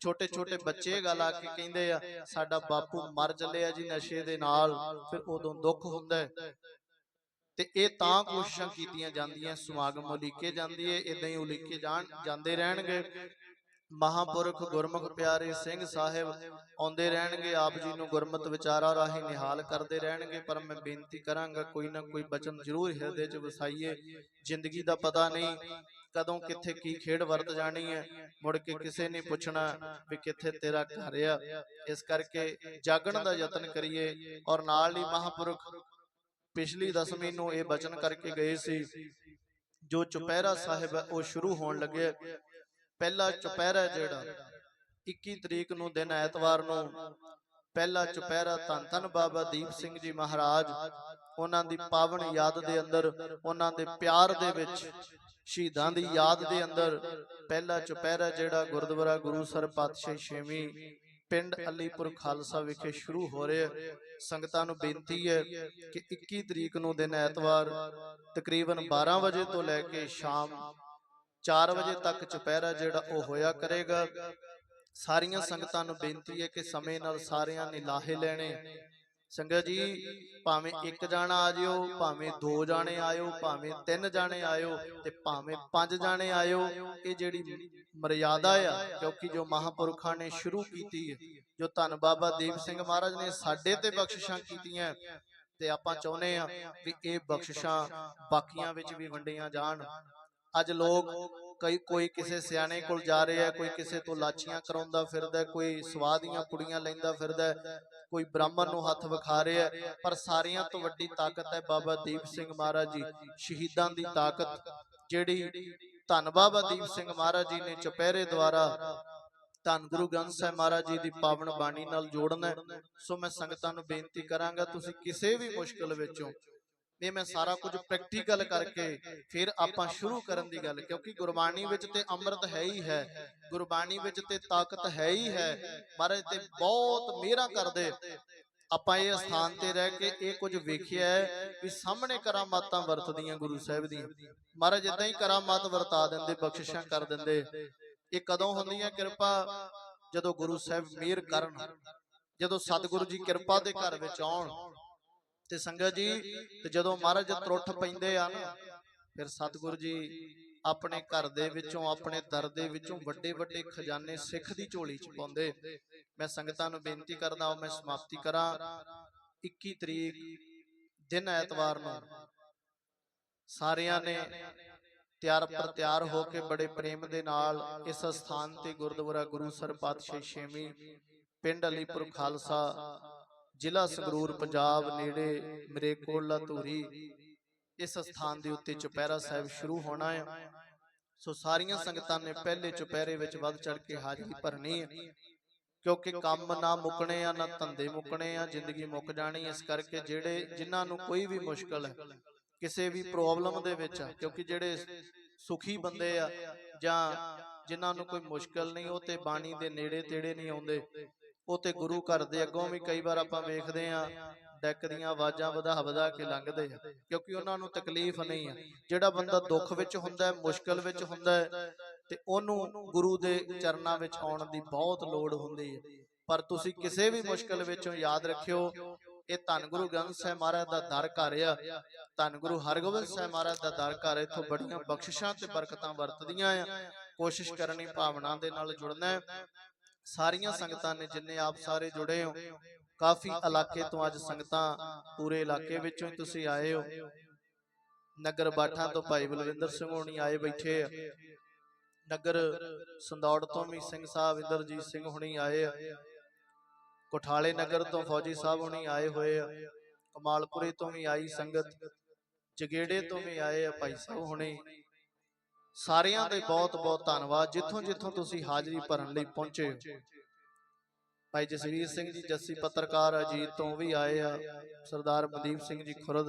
ਛੋਟੇ ਛੋਟੇ ਬੱਚੇ ਗੱਲ ਆ ਕੇ ਕਹਿੰਦੇ ਆ, ਸਾਡਾ ਬਾਪੂ ਮਰ ਚੱਲਿਆ ਜੀ ਨਸ਼ੇ ਦੇ ਨਾਲ, ਫਿਰ ਉਦੋਂ ਦੁੱਖ ਹੁੰਦਾ ਹੈ। ਤੇ ਇਹ ਤਾਂ ਕੋਸ਼ਿਸ਼ਾਂ ਕੀਤੀਆਂ ਜਾਂਦੀਆਂ, ਸਮਾਗਮ ਉਲੀਕੇ ਜਾਂਦੀ ਹੈ ਇਦਾਂ ਹੀ ਉਲੀਕੇ ਜਾਣ, ਜਾਂਦੇ ਰਹਿਣਗੇ। ਮਹਾਪੁਰਖ ਗੁਰਮੁਖ ਪਿਆਰੇ ਸਿੰਘ ਸਾਹਿਬ ਆਉਂਦੇ ਰਹਿਣਗੇ, ਆਪ ਜੀ ਨੂੰ ਗੁਰਮਤ ਵਿਚਾਰਾਂ ਰਾਹੀਂ ਨਿਹਾਲ ਕਰਦੇ ਰਹਿਣਗੇ, ਪਰ ਮੈਂ ਬੇਨਤੀ ਕਰਾਂਗਾ ਕੋਈ ਨਾ ਕੋਈ ਬਚਨ ਜ਼ਰੂਰ ਹਿਰਦੇ 'ਚ ਵਸਾਈਏ। ਜ਼ਿੰਦਗੀ ਦਾ ਪਤਾ ਨਹੀਂ ਕਦੋਂ ਕਿੱਥੇ ਕੀ ਖੇਡ ਵਰਤ ਜਾਣੀ ਹੈ, ਮੁੜ ਕੇ ਕਿਸੇ ਨੇ ਪੁੱਛਣਾ ਵੀ ਕਿੱਥੇ ਤੇਰਾ ਘਰ ਆ। ਇਸ ਕਰਕੇ ਜਾਗਣ ਦਾ ਯਤਨ ਕਰੀਏ ਔਰ ਨਾਲ ਹੀ ਮਹਾਪੁਰਖ ਪਿਛਲੀ ਦਸਵੀਂ ਨੂੰ ਇਹ ਬਚਨ ਕਰਕੇ ਗਏ ਸੀ, ਜੋ ਚੁਪਹਿਰਾ ਸਾਹਿਬ ਹੈ, ਉਹ ਸ਼ੁਰੂ ਹੋਣ ਲੱਗੇ ਪਹਿਲਾ ਚੁਪਹਿਰਾ ਜਿਹੜਾ 21 ਤਰੀਕ ਨੂੰ ਦਿਨ ਐਤਵਾਰ ਨੂੰ ਪਹਿਲਾ ਚੁਪਹਿਰਾ ਧੰਨ ਧੰਨ ਬਾਬਾ ਦੀਪ ਸਿੰਘ ਜੀ ਮਹਾਰਾਜ ਉਹਨਾਂ ਦੀ ਪਾਵਨ ਯਾਦ ਦੇ ਅੰਦਰ ਉਹਨਾਂ ਦੇ ਪਿਆਰ ਦੇ ਵਿੱਚ ਸ਼ਹੀਦਾਂ ਦੀ ਯਾਦ ਦੇ ਅੰਦਰ ਪਹਿਲਾ ਚੁਪਹਿਰਾ ਜਿਹੜਾ ਗੁਰਦੁਆਰਾ ਗੁਰੂ ਸਰ ਪਾਤਸ਼ਾਹ ਛੇਵੀਂ ਪਿੰਡ ਅਲੀਪੁਰ ਖਾਲਸਾ ਵਿਖੇ ਸ਼ੁਰੂ ਹੋ ਰਿਹਾ ਸੰਗਤਾਂ ਨੂੰ ਬੇਨਤੀ ਹੈ ਕਿ 21 ਤਰੀਕ ਨੂੰ ਦਿਨ ਐਤਵਾਰ ਤਕਰੀਬਨ 12 ਵਜੇ ਤੋਂ ਲੈ ਕੇ ਸ਼ਾਮ 4 ਵਜੇ ਤੱਕ ਚੁਪਹਿਰਾ ਜਿਹੜਾ ਉਹ ਹੋਇਆ ਕਰੇਗਾ। ਸਾਰੀਆਂ ਸੰਗਤਾਂ ਨੂੰ ਬੇਨਤੀ ਹੈ ਕਿ ਸਮੇਂ ਨਾਲ ਸਾਰਿਆਂ ਨੇ ਲਾਹੇ ਲੈਣੇ। ਸੰਗਤ ਜੀ, ਭਾਵੇਂ ਇੱਕ ਜਾਣਾ ਆ ਜਿਓ, ਭਾਵੇਂ ਦੋ ਜਾਣੇ ਆਇਓ, ਭਾਵੇਂ ਤਿੰਨ ਜਾਣੇ ਆਇਓ ਤੇ ਭਾਵੇਂ ਪੰਜ ਜਾਣੇ ਆਇਓ, ਇਹ ਜਿਹੜੀ ਮਰਿਆਦਾ ਆ, ਕਿਉਂਕਿ ਜੋ ਮਹਾਪੁਰਖਾਂ ਨੇ ਸ਼ੁਰੂ ਕੀਤੀ ਹੈ, ਜੋ ਧੰਨ ਬਾਬਾ ਦੀਪ ਸਿੰਘ ਮਹਾਰਾਜ ਨੇ ਸਾਡੇ ਤੇ ਬਖਸ਼ਿਸ਼ਾਂ ਕੀਤੀਆਂ, ਤੇ ਆਪਾਂ ਚਾਹੁੰਦੇ ਆ ਵੀ ਇਹ ਬਖਸ਼ਿਸ਼ਾਂ ਬਾਕੀਆਂ ਵਿੱਚ ਵੀ ਵੰਡੀਆਂ ਜਾਣ। ਅੱਜ ਲੋਕ ਕਈ, ਕੋਈ ਕਿਸੇ ਸਿਆਣੇ ਕੋਲ ਜਾ ਰਿਹਾ ਕੋਈ ਕਿਸੇ ਤੋਂ ਲਾਚੀਆਂ ਕਰਾਉਂਦਾ ਫਿਰਦਾ, ਕੋਈ ਸਵਾਹ ਦੀਆਂ ਕੁੜੀਆਂ ਲੈਂਦਾ ਫਿਰਦਾ, ਕੋਈ ਬ੍ਰਾਹਮਣ ਨੂੰ ਹੱਥ ਵਿਖਾ ਰਿਹਾ, ਪਰ ਸਾਰਿਆਂ ਤੋਂ ਵੱਡੀ ਤਾਕਤ ਹੈ ਬਾਬਾ ਦੀਪ ਸਿੰਘ ਮਹਾਰਾਜ ਜੀ, ਸ਼ਹੀਦਾਂ ਦੀ ਤਾਕਤ, ਜਿਹੜੀ ਧੰਨ ਬਾਬਾ ਦੀਪ ਸਿੰਘ ਮਹਾਰਾਜ ਜੀ ਨੇ ਚੁਪਹਿਰੇ ਦੁਆਰਾ ਧੰਨ ਗੁਰੂ ਗ੍ਰੰਥ ਸਾਹਿਬ ਮਹਾਰਾਜ ਜੀ ਦੀ ਪਾਵਨ ਬਾਣੀ ਨਾਲ ਜੋੜਨਾ ਸੋ ਮੈਂ ਸੰਗਤਾਂ ਨੂੰ ਬੇਨਤੀ ਕਰਾਂਗਾ, ਤੁਸੀਂ ਕਿਸੇ ਵੀ ਮੁਸ਼ਕਲ ਵਿੱਚੋਂ ਇਹ ਮੈਂ ਸਾਰਾ ਕੁਝ ਪ੍ਰੈਕਟੀਕਲ ਕਰਕੇ ਫਿਰ ਆਪਾਂ ਸ਼ੁਰੂ ਕਰਨ ਦੀ ਗੱਲ ਕਿਉਂਕਿ ਗੁਰਬਾਣੀ ਵਿੱਚ ਤੇ ਅੰਮ੍ਰਿਤ ਹੈ ਹੀ ਹੈ ਗੁਰਬਾਣੀ ਵਿੱਚ ਤੇ ਤਾਕਤ ਹੈ ਹੀ ਹੈ ਮਹਾਰਾਜ ਤੇ ਬਹੁਤ ਮਿਹਰਾਂ ਕਰਦੇ। ਆਪਾਂ ਇਹ ਸਥਾਨ ਤੇ ਰਹਿ ਕੇ ਇਹ ਕੁਝ ਵੇਖਿਆ ਵੀ ਸਾਹਮਣੇ ਕਰਾਮਾਤਾਂ ਵਰਤਦੀਆਂ ਗੁਰੂ ਸਾਹਿਬ ਦੀਆਂ। ਮਹਾਰਾਜ ਇਦਾਂ ਹੀ ਕਰਾਮਾਤ ਵਰਤਾ ਦਿੰਦੇ ਬਖਸ਼ਿਸ਼ਾਂ ਕਰ ਦਿੰਦੇ। ਇਹ ਕਦੋਂ ਹੁੰਦੀਆਂ ਕਿਰਪਾ? ਜਦੋਂ ਗੁਰੂ ਸਾਹਿਬ ਮਿਹਰ ਕਰਨ। ਜਦੋਂ ਸਤਿਗੁਰੂ ਜੀ ਕਿਰਪਾ ਦੇ ਘਰ ਵਿੱਚ ਆਉਣ ਤੇ ਸੰਗਤ ਜੀ ਤੇ ਜਦੋਂ ਮਹਾਰਾਜ ਤਰੁੱਠ ਪੈਂਦੇ ਆ ਨਾ ਫਿਰ ਸਤਿਗੁਰੂ ਜੀ ਆਪਣੇ ਘਰ ਦੇ ਵਿੱਚੋਂ ਆਪਣੇ ਦਰ ਦੇ ਵਿੱਚੋਂ ਵੱਡੇ ਵੱਡੇ ਖਜ਼ਾਨੇ ਸਿੱਖ ਦੀ ਝੋਲੀ ਚ ਪਾਉਂਦੇ। ਮੈਂ ਸੰਗਤਾਂ ਨੂੰ ਬੇਨਤੀ ਕਰਦਾ ਹਾਂ ਮੈਂ ਸਮਾਪਤੀ ਕਰਾਂ। 21 ਤਰੀਕ ਦਿਨ ਐਤਵਾਰ ਨੂੰ ਸਾਰਿਆਂ ਨੇ ਤਿਆਰ ਪਰ ਤਿਆਰ ਹੋ ਕੇ ਬੜੇ ਪ੍ਰੇਮ ਦੇ ਨਾਲ ਇਸ ਸਥਾਨ ਤੇ ਗੁਰਦੁਆਰਾ ਗੁਰੂ ਸਰ ਪਾਤਸ਼ਾਹ ਛੇਵੀਂ ਪਿੰਡ ਅਲੀਪੁਰ ਖਾਲਸਾ ਜ਼ਿਲ੍ਹਾ ਸੰਗਰੂਰ ਪੰਜਾਬ ਨੇੜੇ ਮਰੇਕੋਲਾ ਧੂਰੀ। ਇਸ ਸਥਾਨ ਦੇ ਉੱਤੇ ਚੁਪਹਿਰਾ ਸਾਹਿਬ ਸ਼ੁਰੂ ਹੋਣਾ ਹੈ ਸੋ ਸਾਰੀਆਂ ਸੰਗਤਾਂ ਨੇ ਪਹਿਲੇ ਚੁਪਹਿਰੇ ਵਿੱਚ ਵੱਧ ਚੜ ਕੇ ਹਾਜ਼ਰੀ ਭਰਨੀ ਹੈ ਕਿਉਂਕਿ ਕੰਮ ਨਾ ਮੁੱਕਣੇ ਆ ਨਾ ਧੰਦੇ ਮੁੱਕਣੇ ਆ ਜ਼ਿੰਦਗੀ ਮੁੱਕ ਜਾਣੀ ਇਸ ਕਰਕੇ ਜਿਹੜੇ ਜਿਨ੍ਹਾਂ ਨੂੰ ਕੋਈ ਵੀ ਮੁਸ਼ਕਲ ਹੈ ਕਿਸੇ ਵੀ ਪ੍ਰੋਬਲਮ ਦੇ ਵਿੱਚ ਆ। ਕਿਉਂਕਿ ਜਿਹੜੇ ਸੁਖੀ ਬੰਦੇ ਆ ਜਾਂ ਜਿਨ੍ਹਾਂ ਨੂੰ ਕੋਈ ਮੁਸ਼ਕਲ ਨਹੀਂ ਉਹ ਤੇ ਬਾਣੀ ਦੇ ਨੇੜੇ ਤੇੜੇ ਨਹੀਂ ਆਉਂਦੇ। ਉਹ ਤੇ ਗੁਰੂ ਘਰ ਦੇ ਅੱਗੋਂ ਵੀ ਕਈ ਵਾਰ ਆਪਾਂ ਵੇਖਦੇ ਆ ਡੈਕ ਦੀਆਂ ਆਵਾਜ਼ਾਂ ਵਧਾ ਵਧਾ ਕੇ ਲੰਘਦੇ ਆ ਕਿਉਂਕਿ ਉਹਨਾਂ ਨੂੰ ਤਕਲੀਫ ਨਹੀਂ ਆ। ਜਿਹੜਾ ਬੰਦਾ ਦੁੱਖ ਵਿੱਚ ਹੁੰਦਾ ਹੈ ਮੁਸ਼ਕਲ ਵਿੱਚ ਹੁੰਦਾ ਹੈ ਤੇ ਉਹਨੂੰ ਗੁਰੂ ਦੇ ਚਰਨਾਂ ਵਿੱਚ ਆਉਣ ਦੀ ਬਹੁਤ ਲੋੜ ਹੁੰਦੀ ਹੈ। ਪਰ ਤੁਸੀਂ ਕਿਸੇ ਵੀ ਮੁਸ਼ਕਲ ਵਿੱਚੋਂ ਯਾਦ ਰੱਖਿਓ ਇਹ ਧੰਨ ਗੁਰੂ ਗ੍ਰੰਥ ਸਾਹਿਬ ਮਹਾਰਾਜ ਦਾ ਦਰ ਘਰ ਆ। ਧੰਨ ਗੁਰੂ ਹਰਗੋਬਿੰਦ ਸਾਹਿਬ ਮਹਾਰਾਜ ਦਾ ਦਰ ਘਰ ਇਥੋਂ ਬੜੀਆਂ ਬਖਸ਼ਿਸ਼ਾਂ ਤੇ ਬਰਕਤਾਂ ਵਰਤਦੀਆਂ ਆ। ਕੋਸ਼ਿਸ਼ ਕਰਨੀ ਭਾਵਨਾ ਦੇ ਨਾਲ ਜੁੜਨਾ ਹੈ ਸਾਰੀਆਂ ਸੰਗਤਾਂ ਨੇ ਜਿੰਨੇ ਆਪ ਸਾਰੇ ਜੁੜੇ ਹੋ ਕਾਫੀ ਇਲਾਕੇ ਤੋਂ ਅੱਜ ਸੰਗਤਾਂ ਪੂਰੇ ਇਲਾਕੇ ਵਿੱਚੋਂ ਤੁਸੀਂ ਆਏ ਹੋ। ਨਗਰ ਬਾਠਾਂ ਤੋਂ ਭਾਈ ਬਲਵਿੰਦਰ ਸਿੰਘ ਹੋਣੀ ਆਏ ਬੈਠੇ ਆ। ਨਗਰ ਸੰਦੌੜ ਤੋਂ ਵੀ ਸਿੰਘ ਸਾਹਿਬ ਇੰਦਰਜੀਤ ਸਿੰਘ ਹੁਣੀ ਆਏ ਆ। ਕੋਠਾਲੇ ਨਗਰ ਤੋਂ ਫੌਜੀ ਸਾਹਿਬ ਹੁਣੀ ਆਏ ਹੋਏ ਆ। ਕਮਾਲਪੁਰੇ ਤੋਂ ਵੀ ਆਈ ਸੰਗਤ। ਜਗੇੜੇ ਤੋਂ ਵੀ ਆਏ ਆ ਭਾਈ ਸਾਹਿਬ ਹੁਣੇ। ਸਾਰਿਆਂ ਦੇ ਬਹੁਤ ਬਹੁਤ ਧੰਨਵਾਦ ਜਿੱਥੋਂ ਜਿੱਥੋਂ ਤੁਸੀਂ ਹਾਜ਼ਰੀ ਭਰਨ ਲਈ ਪਹੁੰਚੇ ਹੋ। ਭਾਈ ਜਸਵੀਰ ਸਿੰਘ ਜੀ ਜੱਸੀ ਪੱਤਰਕਾਰ ਅਜੀਤ ਤੋਂ ਵੀ ਆਏ ਆ ਸਰਦਾਰ ਮਨਦੀਪ ਸਿੰਘ ਜੀ ਖੁਰਦ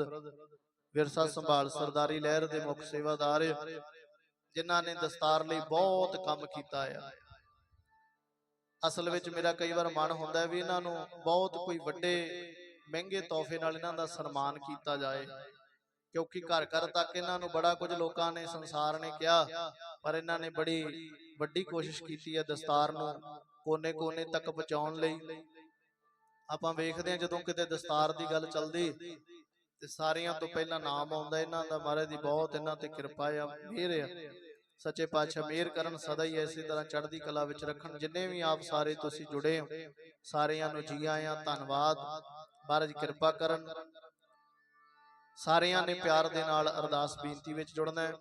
ਵਿਰਸਾ ਸੰਭਾਲ ਸਰਦਾਰੀ ਲਹਿਰ ਦੇ ਮੁੱਖ ਸੇਵਾਦਾਰ ਆ, ਜਿਨ੍ਹਾਂ ਨੇ ਦਸਤਾਰ ਲਈ ਬਹੁਤ ਕੰਮ ਕੀਤਾ ਆ। ਅਸਲ ਵਿੱਚ ਮੇਰਾ ਕਈ ਵਾਰ ਮਨ ਹੁੰਦਾ ਵੀ ਇਹਨਾਂ ਨੂੰ ਬਹੁਤ ਕੋਈ ਵੱਡੇ ਮਹਿੰਗੇ ਤੋਹਫੇ ਨਾਲ ਇਹਨਾਂ ਦਾ ਸਨਮਾਨ ਕੀਤਾ ਜਾਏ। ਕਿਉਂਕਿ ਘਰ ਘਰ ਤੱਕ ਇਹਨਾਂ ਨੂੰ ਬੜਾ ਕੁਝ ਲੋਕਾਂ ਨੇ, ਸੰਸਾਰ ਨੇ ਕਿਹਾ, ਪਰ ਇਹਨਾਂ ਨੇ ਬੜੀ ਵੱਡੀ ਕੋਸ਼ਿਸ਼ ਕੀਤੀ ਹੈ ਦਸਤਾਰ ਨੂੰ ਕੋਨੇ-ਕੋਨੇ ਤੱਕ ਪਹੁੰਚਾਉਣ ਲਈ। ਆਪਾਂ ਵੇਖਦੇ ਹਾਂ ਜਦੋਂ ਕਿਤੇ ਦਸਤਾਰ ਦੀ ਗੱਲ ਚੱਲਦੀ ਤੇ ਸਾਰਿਆਂ ਤੋਂ ਪਹਿਲਾਂ ਨਾਮ ਆਉਂਦਾ, ਇਹਨਾਂ ਦਾ ਮਹਾਰਾਜ ਦੀ ਬਹੁਤ ਇਹਨਾਂ ਤੇ ਕਿਰਪਾ ਆ, ਮਿਹਰ ਆ। ਸੱਚੇ ਪਾਤਸ਼ਾਹ ਮਿਹਰ ਕਰਨ, ਸਦਾ ਹੀ ਐਸੀ ਤਰ੍ਹਾਂ ਚੜ੍ਹਦੀ ਕਲਾ ਵਿੱਚ ਰੱਖਣ, ਜਿੰਨੇ ਵੀ ਆਪ ਸਾਰੇ ਤੁਸੀਂ ਜੁੜੇ ਹੋ, ਸਾਰਿਆਂ ਨੂੰ ਜੀ ਆਇਆਂ, ਧੰਨਵਾਦ। ਮਹਾਰਾਜ ਕਿਰਪਾ ਕਰਨ ਸਾਰਿਆਂ ਨੇ ਪਿਆਰ ਦੇ ਨਾਲ ਅਰਦਾਸ ਬੇਨਤੀ ਵਿੱਚ ਜੁੜਨਾ ਹੈ।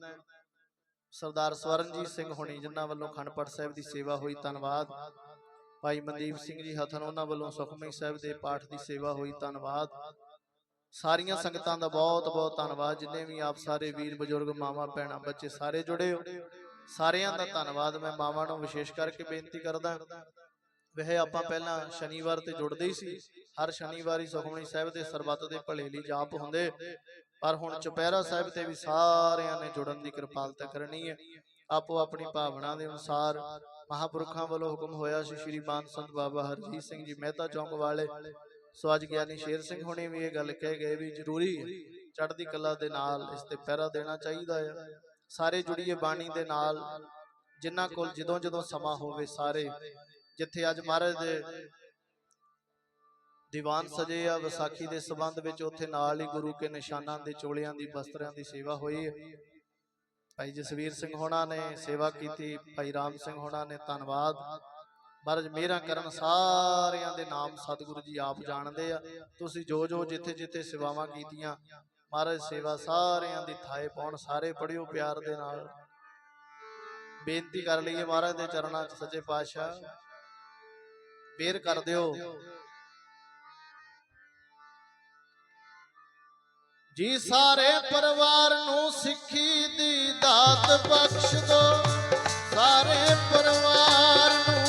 ਸਰਦਾਰ ਸਵਰਨਜੀਤ ਸਿੰਘ ਹੁਣੀ ਜਿਨ੍ਹਾਂ ਵੱਲੋਂ ਖੰਡਪੜ ਸਾਹਿਬ ਦੀ ਸੇਵਾ ਹੋਈ ਧੰਨਵਾਦ। ਭਾਈ ਮਨਦੀਪ ਸਿੰਘ ਜੀ ਹਥਨ ਉਹਨਾਂ ਵੱਲੋਂ ਸੁਖਮਨੀ ਸਾਹਿਬ ਦੇ ਪਾਠ ਦੀ ਸੇਵਾ ਹੋਈ ਧੰਨਵਾਦ। ਸਾਰੀਆਂ ਸੰਗਤਾਂ ਦਾ ਬਹੁਤ ਬਹੁਤ ਧੰਨਵਾਦ ਜਿੰਨੇ ਵੀ ਆਪ ਸਾਰੇ ਵੀਰ ਬਜ਼ੁਰਗ ਮਾਵਾ ਭੈਣਾਂ ਬੱਚੇ ਸਾਰੇ ਜੁੜੇ ਹੋ ਸਾਰਿਆਂ ਦਾ ਧੰਨਵਾਦ ਮੈਂ ਮਾਵਾਂ ਨੂੰ ਵਿਸ਼ੇਸ਼ ਕਰਕੇ ਬੇਨਤੀ ਕਰਦਾ। ਵਹਿ ਆਪਾਂ ਪਹਿਲਾਂ ਸ਼ਨੀਵਾਰ ਤੇ ਜੁੜਦੇ ਹੀ ਸੀ। ਹਰ ਸ਼ਨੀਵਾਰੀ ਸੁਖਮਣੀ ਸਾਹਿਬ ਦੇ ਸਰਬੱਤ ਦੇ ਭਲੇ ਲਈ ਜਾਪ ਹੁੰਦੇ, ਪਰ ਹੁਣ ਚੁਪਹਿਰਾ ਸਾਹਿਬ ਤੇ ਵੀ ਸਾਰਿਆਂ ਨੇ ਜੁੜਨ ਦੀ ਕਿਰਪਾਲਤਾ ਕਰਨੀ ਹੈ। ਆਪੋ ਆਪਣੀ ਭਾਵਨਾ ਦੇ ਅਨੁਸਾਰ ਮਹਾਪੁਰਖਾਂ ਵੱਲੋਂ ਹੁਕਮ ਹੋਇਆ ਸੀ, ਸ਼੍ਰੀ ਬਾਨ ਸੰਤ ਬਾਬਾ ਹਰਜੀਤ ਸਿੰਘ ਜੀ ਮਹਿਤਾ ਚੌਂਕ ਵਾਲੇ। ਸੋ ਅੱਜ ਗਿਆਨੀ ਸ਼ੇਰ ਸਿੰਘ ਹੁਣੇ ਵੀ ਇਹ ਗੱਲ ਕਹਿ ਗਏ ਵੀ ਜ਼ਰੂਰੀ ਚੜ੍ਹਦੀ ਕਲਾ ਦੇ ਨਾਲ ਇਸ ਤੇ ਪਹਿਰਾ ਦੇਣਾ ਚਾਹੀਦਾ ਹੈ ਸਾਰੇ ਜੁੜੀਏ ਬਾਣੀ ਦੇ ਨਾਲ, ਜਿਨ੍ਹਾਂ ਕੋਲ ਜਦੋਂ ਜਦੋਂ ਸਮਾਂ ਹੋਵੇ ਸਾਰੇ, ਜਿੱਥੇ ਅੱਜ ਮਹਾਰਾਜ ਦੇ ਦੀਵਾਨ ਸਜੇ ਆ ਵਿਸਾਖੀ ਦੇ ਸਬੰਧ ਵਿੱਚ ਉੱਥੇ ਨਾਲ ਹੀ ਗੁਰੂ ਕੇ ਨਿਸ਼ਾਨਾਂ ਦੇ ਚੋਲਿਆਂ ਦੀ ਬਸਤਰਿਆਂ ਦੀ ਸੇਵਾ ਹੋਈ ਹੈ। ਭਾਈ ਜਸਵੀਰ ਸਿੰਘ ਹੋਣਾ ਨੇ ਸੇਵਾ ਕੀਤੀ ਭਾਈ ਰਾਮ ਸਿੰਘ ਹੋਣਾ ਨੇ ਧੰਨਵਾਦ। ਮਹਾਰਾਜ ਮੇਰਾ ਕਰਨ ਸਾਰਿਆਂ ਦੇ ਨਾਮ ਸਤਿਗੁਰੂ ਜੀ ਆਪ ਜਾਣਦੇ ਆ। ਤੁਸੀਂ ਜੋ ਜੋ ਜਿੱਥੇ ਜਿੱਥੇ ਸੇਵਾਵਾਂ ਕੀਤੀਆਂ ਮਹਾਰਾਜ ਸੇਵਾ ਸਾਰਿਆਂ ਦੀ ਥਾਏ ਪਾਉਣ ਸਾਰੇ ਪੜਿਓ ਪਿਆਰ ਦੇ ਨਾਲ। ਬੇਨਤੀ ਕਰ ਲਈਏ ਮਹਾਰਾਜ ਦੇ ਚਰਨਾਂ 'ਚ ਸੱਚੇ ਪਾਤਸ਼ਾਹ। ਬੇਰ ਕਰ ਦਿਓ। ਜੀ ਸਾਰੇ ਪਰਿਵਾਰ ਨੂੰ ਸਿੱਖੀ ਦੀ ਦਾਤ ਬਖਸ਼ ਦੋ। ਸਾਰੇ ਪਰਿਵਾਰ ਨੂੰ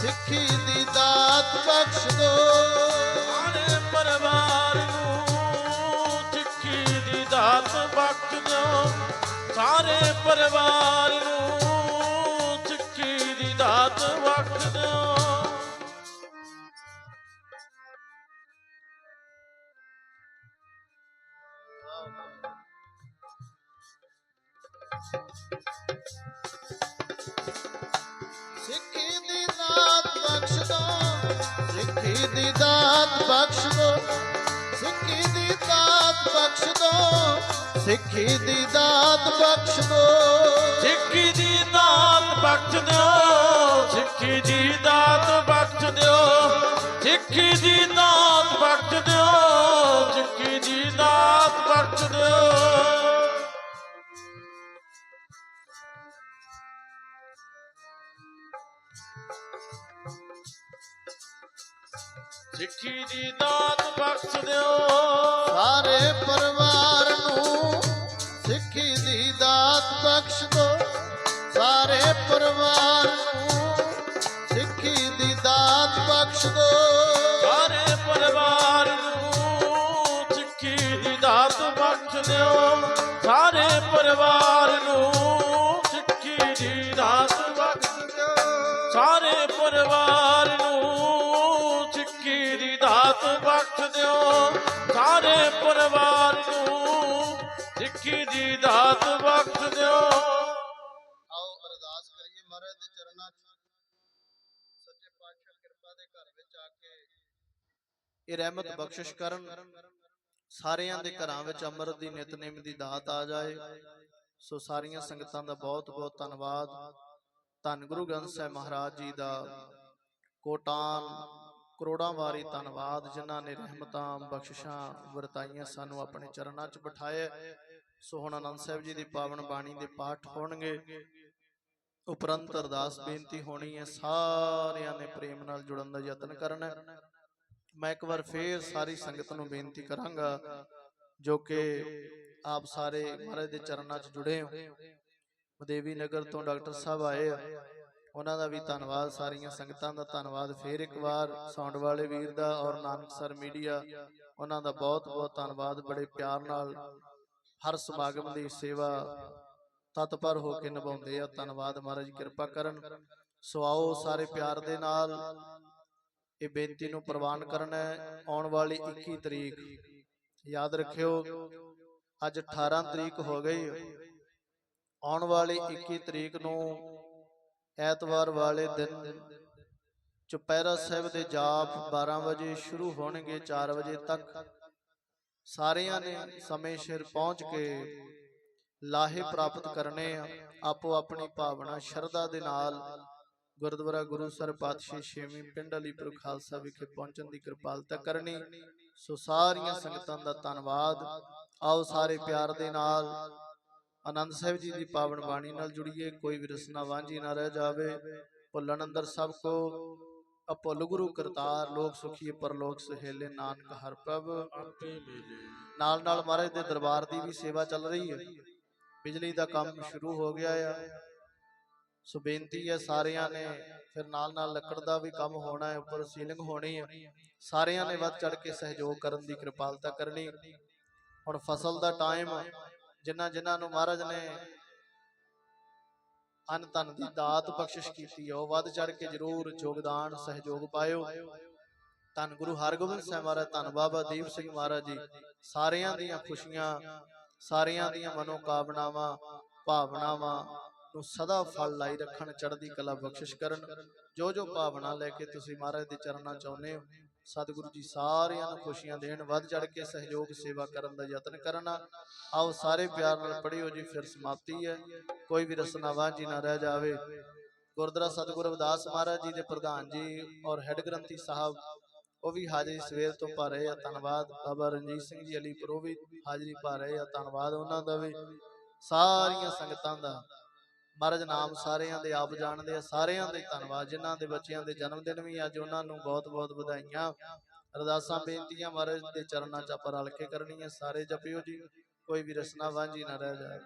ਸਿੱਖੀ ਦੀ ਦਾਤ ਬਖਸ਼ ਦੋ। ਸਾਰੇ ਪਰਿਵਾਰ ਨੂੰ ਸਿੱਖੀ ਦੀ ਦਾਤ ਬਖਸ਼ ਦਿਓ ਸਾਰੇ ਪਰਿਵਾਰ ਸਿੱਖੀ ਦੀ ਦਾਤ ਬਖਸ਼ ਦੋ ਸਿੱਖੀ ਦੀ ਦਾਤ ਬਖਸ਼ ਦੋ ਸਿੱਖੀ ਦੀ ਦਾਤ ਬਖਸ਼ ਦੋ ਸਿੱਖੀ ਦੀ ਦਾਤ ਬਖਸ਼ ਦੋ ਸਿੱਖੀ ਦੀ ਦਾਤ ਬਖਸ਼ ਦਿਓ ਸਿੱਖੀ ਦੀ ਦਾਤ ਬਖਸ਼ ਦਿਓ ਸਿੱਖੀ ਦੀ ਦਾਤ ਬਖਸ਼ ਦਿਓ ਸਿੱਖੀ ਦੀ ਦਾਤ ਬਖਸ਼ ਦਿਓ ਦੀ ਦਾਤ ਬਖਸ਼ ਦੋ, ਸਾਰੇ ਪਰਿਵਾਰ ਨੂੰ ਸਿੱਖੀ ਦੀ ਦਾਤ ਬਖਸ਼ ਦੋ। ਸਾਰੇ ਪਰਿਵਾਰ ਨੂੰ ਸਿੱਖੀ ਦੀ ਦਾਤ ਬਖਸ਼ ਦਿਓ। ਸਾਰੇ ਪਰਿਵਾਰ ਨੂੰ ਸਿੱਖੀ ਦੀ ਦਾਤ ਬਖਸ਼ ਦਿਓ। ਸਾਰੇ ਪਰਿਵਾਰ ਨੂੰ ਸਿੱਖੀ ਦੀ ਦਾਤ ਬਖਸ਼ ਦਿਓ। ਸਾਰੇ ਪਰਿਵਾਰ ਨੂੰ ਸਿੱਖੀ ਦੀ ਦਾਤ ਬਖਸ਼ ਦਿਓ। ਆਓ ਅਰਦਾਸ ਕਰੀਏ ਮਹਾਰਾਜ ਦੇ ਚਰਨਾਂ 'ਚ। ਸੱਚੇ ਪਾਤਸ਼ਾਹ ਕਿਰਪਾ ਦੇ ਘਰ ਵਿੱਚ ਆ ਕੇ ਇਹ ਰਹਿਮਤ ਬਖਸ਼ਿਸ਼ ਕਰਨ ਸਾਰਿਆਂ ਦੇ ਘਰਾਂ ਵਿੱਚ ਅੰਮ੍ਰਿਤ ਦੀ ਨਿਤਨੇਮ ਦੀ ਦਾਤ ਆ ਜਾਏ। ਸੋ ਸਾਰੀਆਂ ਸੰਗਤਾਂ ਦਾ ਬਹੁਤ ਬਹੁਤ ਧੰਨਵਾਦ। ਧੰਨ ਗੁਰੂ ਗ੍ਰੰਥ ਸਾਹਿਬ ਮਹਾਰਾਜ ਜੀ ਦਾ ਕੋਟਾਨ ਕਰੋੜਾਂ ਵਾਰੀ ਧੰਨਵਾਦ ਜਿਨ੍ਹਾਂ ਨੇ ਰਹਿਮਤਾਂ ਬਖਸ਼ਿਸ਼ਾਂ ਵਰਤਾਈਆਂ ਸਾਨੂੰ ਆਪਣੇ ਚਰਨਾਂ 'ਚ ਬਿਠਾਇਆ ਸੋ ਹੁਣ ਆਨੰਦ ਸਾਹਿਬ ਜੀ ਦੀ ਪਾਵਨ ਬਾਣੀ ਦੇ ਪਾਠ ਹੋਣਗੇ। ਉਪਰੰਤ ਅਰਦਾਸ ਬੇਨਤੀ ਹੋਣੀ ਹੈ ਸਾਰਿਆਂ ਨੇ ਪ੍ਰੇਮ ਨਾਲ ਜੁੜਨ ਦਾ ਯਤਨ ਕਰਨਾ। ਮੈਂ ਇੱਕ ਵਾਰ ਫੇਰ ਸਾਰੀ ਸੰਗਤ ਨੂੰ ਬੇਨਤੀ ਕਰਾਂਗਾ ਜੋ ਕਿ ਆਪ ਸਾਰੇ ਮਹਾਰਾਜ ਦੇ ਚਰਨਾਂ 'ਚ ਜੁੜੇ ਹੋ ਦੇਵੀ ਨਗਰ ਤੋਂ ਡਾਕਟਰ ਸਾਹਿਬ ਆਏ ਆ। ਉਹਨਾਂ ਦਾ ਵੀ ਧੰਨਵਾਦ ਸਾਰੀਆਂ ਸੰਗਤਾਂ ਦਾ ਧੰਨਵਾਦ। ਫੇਰ ਇੱਕ ਵਾਰ ਸਾਊਂਡ ਵਾਲੇ ਵੀਰ ਦਾ ਔਰ ਨਾਨਕਸਰ ਮੀਡੀਆ ਉਹਨਾਂ ਦਾ ਬਹੁਤ ਬਹੁਤ ਧੰਨਵਾਦ ਬੜੇ ਪਿਆਰ ਨਾਲ ਹਰ ਸਮਾਗਮ ਦੀ ਸੇਵਾ ਤਤਪਰ ਹੋ ਕੇ ਨਿਭਾਉਂਦੇ ਆ। ਧੰਨਵਾਦ ਮਹਾਰਾਜ ਕਿਰਪਾ ਕਰਨ। ਸੋ ਆਓ ਸਾਰੇ ਪਿਆਰ ਦੇ ਨਾਲ। ਇਹ ਬੇਨਤੀ ਨੂੰ ਪ੍ਰਵਾਨ ਕਰਨਾ ਹੈ। ਆਉਣ ਵਾਲੀ 21 ਤਰੀਕ। ਯਾਦ ਰੱਖਿਓ ਅੱਜ 18 ਤਰੀਕ ਹੋ ਗਈ। ਆਉਣ ਵਾਲੀ 21 ਤਰੀਕ ਨੂੰ ਐਤਵਾਰ ਵਾਲੇ ਦਿਨ ਚੁਪਹਿਰਾ ਸਾਹਿਬ ਦੇ ਜਾਪ 12 ਵਜੇ ਸ਼ੁਰੂ ਹੋਣਗੇ 4 ਵਜੇ ਤੱਕ। ਸਾਰਿਆਂ ਨੇ ਸਮੇਂ ਸਿਰ ਪਹੁੰਚ ਕੇ ਲਾਹੇ ਪ੍ਰਾਪਤ ਕਰਨੇ ਆ। ਆਪੋ ਆਪਣੀ ਭਾਵਨਾ, ਸ਼ਰਧਾ ਦੇ ਨਾਲ ਗੁਰਦੁਆਰਾ ਗੁਰੂ ਸਰ ਪਾਤਸ਼ਾਹ ਛੇਵੀਂ ਪਿੰਡ ਅਲੀਪੁਰ ਖਾਲਸਾ ਵਿਖੇ ਪਹੁੰਚਣ ਦੀ ਕਿਰਪਾਲਤਾ ਕਰਨੀ। ਸੋ ਸਾਰੀਆਂ ਸੰਗਤਾਂ ਦਾ ਧੰਨਵਾਦ। ਆਓ ਸਾਰੇ ਪਿਆਰ ਦੇ ਨਾਲ ਆਨੰਦ ਸਾਹਿਬ ਜੀ ਦੀ ਪਾਵਨ ਬਾਣੀ ਨਾਲ ਜੁੜੀਏ। ਕੋਈ ਵੀ ਰਸਨਾ ਵਾਂਝੀ ਨਾ ਰਹਿ ਜਾਵੇ। ਭੁੱਲਣ ਅੰਦਰ ਸਭ ਕੋ ਅਪੁੱਲ ਗੁਰੂ ਕਰਤਾਰ, ਲੋਕ ਸੁਖੀਏ ਪਰਲੋਕ ਸੁਹੇਲੇ, ਨਾਨਕ ਹਰ ਪ੍ਰਭ। ਨਾਲ ਨਾਲ ਮਹਾਰਾਜ ਦੇ ਦਰਬਾਰ ਦੀ ਵੀ ਸੇਵਾ ਚੱਲ ਰਹੀ ਹੈ। ਬਿਜਲੀ ਦਾ ਕੰਮ ਸ਼ੁਰੂ ਹੋ ਗਿਆ ਆ। ਸੋ ਬੇਨਤੀ ਹੈ ਸਾਰਿਆਂ ਨੇ, ਫਿਰ ਨਾਲ ਨਾਲ ਲੱਕੜ ਦਾ ਵੀ ਕੰਮ ਹੋਣਾ ਹੈ, ਉੱਪਰ ਸੀਲਿੰਗ ਹੋਣੀ ਹੈ। ਸਾਰਿਆਂ ਨੇ ਵੱਧ ਚੜ ਕੇ ਸਹਿਯੋਗ ਕਰਨ ਦੀ ਕਿਰਪਾਲਤਾ ਕਰਨੀ। ਹੁਣ ਫਸਲ ਦਾ ਟਾਈਮ ਜਿਨ੍ਹਾਂ ਜਿਨ੍ਹਾਂ ਨੂੰ ਮਹਾਰਾਜ ਨੇ ਅਨ ਧਨ ਦੀ ਦਾਤ ਬਖਸ਼ਿਸ਼ ਕੀਤੀ ਹੈ ਉਹ ਵੱਧ ਚੜ ਕੇ ਜਰੂਰ ਯੋਗਦਾਨ, ਸਹਿਯੋਗ ਪਾਇਓ। ਧੰਨ ਗੁਰੂ ਹਰਗੋਬਿੰਦ ਸਾਹਿਬ ਮਹਾਰਾਜ, ਧੰਨ ਬਾਬਾ ਦੀਪ ਸਿੰਘ ਮਹਾਰਾਜ ਜੀ। ਸਾਰਿਆਂ ਦੀਆਂ ਖੁਸ਼ੀਆਂ, ਸਾਰਿਆਂ ਦੀਆਂ ਮਨੋਕਾਮਨਾਵਾਂ, ਭਾਵਨਾਵਾਂ ਨੂੰ ਸਦਾ ਫਲ ਲਾਈ ਰੱਖਣ, ਚੜ੍ਹਦੀ ਕਲਾ ਬਖਸ਼ਿਸ਼ ਕਰਨ। ਜੋ ਜੋ ਭਾਵਨਾ ਲੈ ਕੇ ਤੁਸੀਂ ਮਹਾਰਾਜ ਦੇ ਚਰਨਾਂ ਚਾਹੁੰਦੇ ਹੋ ਸਤਿਗੁਰੂ ਜੀ ਸਾਰਿਆਂ ਨੂੰ ਖੁਸ਼ੀਆਂ ਦੇਣ, ਵੱਧ ਚੜ ਕੇ ਸਹਿਯੋਗ, ਸੇਵਾ ਕਰਨ ਦਾ ਯਤਨ ਕਰਨਾ। ਆਓ ਸਾਰੇ ਪਿਆਰ ਨਾਲ ਪੜਿਓ ਜੀ, ਫਿਰ ਸਮਾਪਤੀ ਹੈ। ਕੋਈ ਵੀ ਰਸਨਾ ਵਾਂਝੀ ਨਾ ਰਹਿ ਜਾਵੇ। ਗੁਰਦੁਆਰਾ ਸਤਿਗੁਰੂ ਰਵਿਦਾਸ ਮਹਾਰਾਜ ਜੀ ਦੇ ਪ੍ਰਧਾਨ ਜੀ ਔਰ ਹੈੱਡ ਗ੍ਰੰਥੀ ਸਾਹਿਬ, ਉਹ ਵੀ ਹਾਜ਼ਰੀ ਸਵੇਰ ਤੋਂ ਪਾ ਰਹੇ ਆ, ਧੰਨਵਾਦ। ਬਾਬਾ ਰਣਜੀਤ ਸਿੰਘ ਜੀ ਅਲੀਪੁਰ ਉਹ ਵੀ ਹਾਜ਼ਰੀ ਪਾ ਰਹੇ ਆ, ਧੰਨਵਾਦ ਉਹਨਾਂ ਦਾ ਵੀ। ਸਾਰੀਆਂ ਸੰਗਤਾਂ ਦਾ। ਮਹਾਰਾਜ ਨਾਮ ਸਾਰਿਆਂ ਦੇ ਆਪ ਜਾਣਦੇ ਆ ਸਾਰਿਆਂ ਦੇ ਧੰਨਵਾਦ ਜਿਨ੍ਹਾਂ ਦੇ ਬੱਚਿਆਂ ਦੇ ਜਨਮ ਦਿਨ ਵੀ ਅੱਜ ਉਹਨਾਂ ਨੂੰ ਬਹੁਤ ਬਹੁਤ ਵਧਾਈਆਂ। ਅਰਦਾਸਾਂ ਬੇਨਤੀਆਂ ਮਹਾਰਾਜ ਦੇ ਚਰਨਾਂ 'ਚ ਆਪਾਂ ਰਲ ਕੇ ਕਰਨੀਆਂ। ਸਾਰੇ ਜਪਿਓ ਜੀ ਕੋਈ ਵੀ ਰਸਨਾ ਵਾਂਝੀ ਨਾ ਰਹਿ ਜਾਏ।